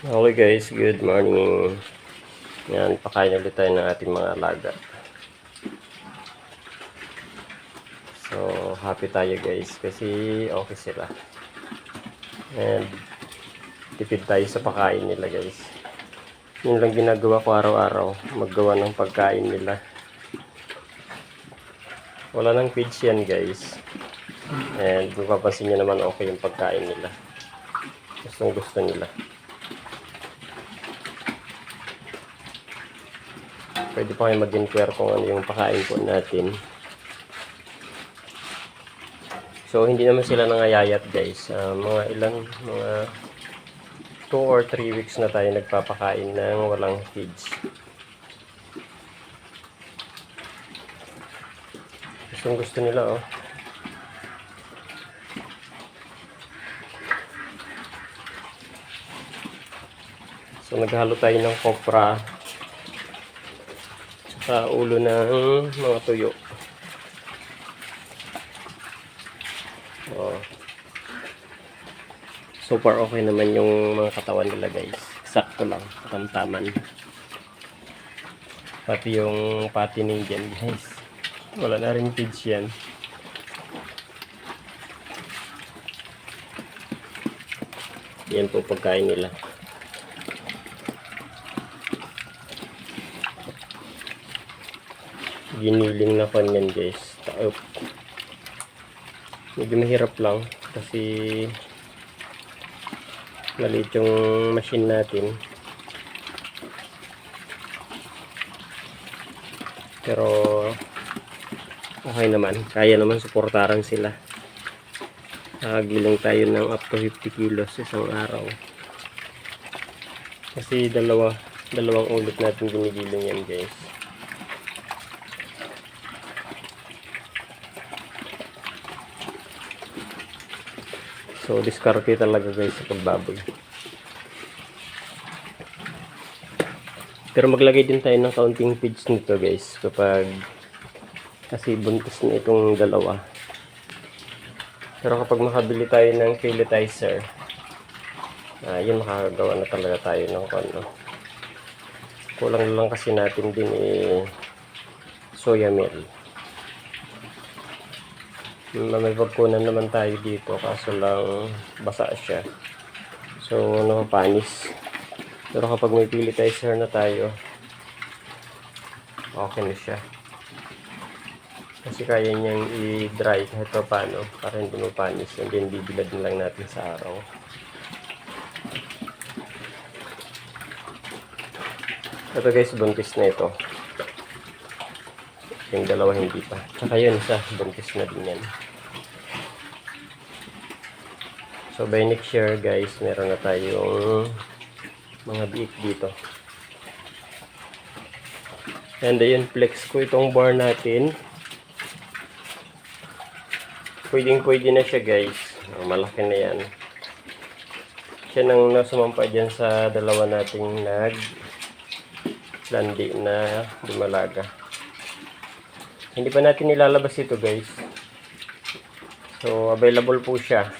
Okay guys, good morning. Yan, pakain ulit tayo ng ating mga alaga. So, happy tayo guys kasi okay sila. And tipid tayo sa pagkain nila guys. Yun lang ginagawa ko araw-araw, maggawa ng pagkain nila. Wala nang feeds yan guys. And kung papansin nyo naman okay yung pagkain nila. Gustong gusto nila. Pwede pa kayo mag-inquire kung ano yung pakain po natin. So, hindi naman sila nangayayat guys. Ah, mga ilan, mga 2 or 3 weeks na tayo nagpapakain ng walang feeds. Gustong gusto nila oh. So, naghalo tayo ng kopra sa ulo ng mga tuyo. Oh. So far okay naman yung mga katawan nila guys. Sakto lang, tamtaman. Pati yung patining dyan guys. Wala na rin feeds yan. Yan po pagkain nila. Giniling na kanyan guys. Taop. medyo mahirap lang kasi maliit yung machine natin. Pero okay naman. Kaya naman suportaran sila. Nakagiling tayo ng up to 50 kilos isang araw. Kasi dalawa dalawang ulit natin ginigiling yan guys So, diskarte talaga guys sa pagbaboy. Pero maglagay din tayo ng counting feeds nito guys kapag kasi buntis na itong dalawa. Pero kapag makabili tayo ng pelletizer, ah, yun makakagawa na talaga tayo ng ano. Kulang lang kasi natin din eh, soya meal. May pagkunan naman tayo dito kaso lang basa siya. So, napapanis. Pero kapag may pelletizer na tayo, okay na siya. Kasi kaya niyang i-dry kahit pa paano para hindi mapanis. And then bibilad na lang natin sa araw. Ito guys, buntis na ito. Yung dalawa hindi pa. Tsaka yun isa, buntis na din yan. So by next year guys, meron na tayong mga biik dito. And ayun, flex ko itong bar natin. Pwedeng pwede na siya guys. Oh, malaki na yan. Siya nang nasumampa dyan sa dalawa nating nag landi na dumalaga. Hindi pa natin nilalabas ito guys. So available po siya.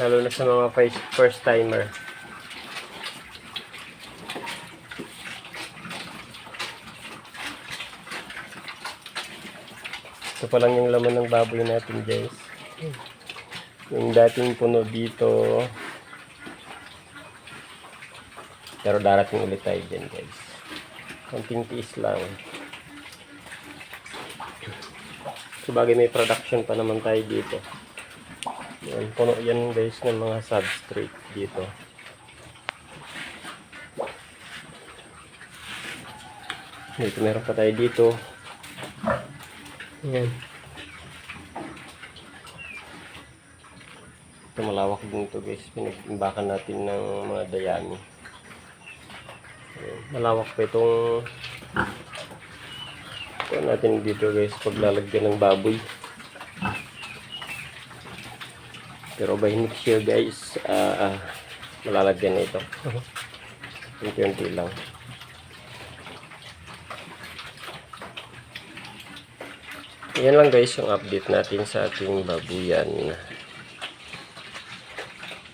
Lalo na sa mga first, timer. Ito pa lang yung laman ng baboy natin guys. Yung dating puno dito. Pero darating ulit tayo dyan guys. Konting tiis lang. Sabagay may production pa naman tayo dito. Yan, puno yan guys ng mga substrate dito. Dito meron pa tayo dito. Yan. Ito malawak din ito guys. Pinag-imbakan natin ng mga dayami. Malawak pa itong ito natin dito guys paglalagyan ng baboy. Pero by next year guys, ah, malalagyan na ito. Unti-unti lang. Yan lang guys yung update natin sa ating babuyan.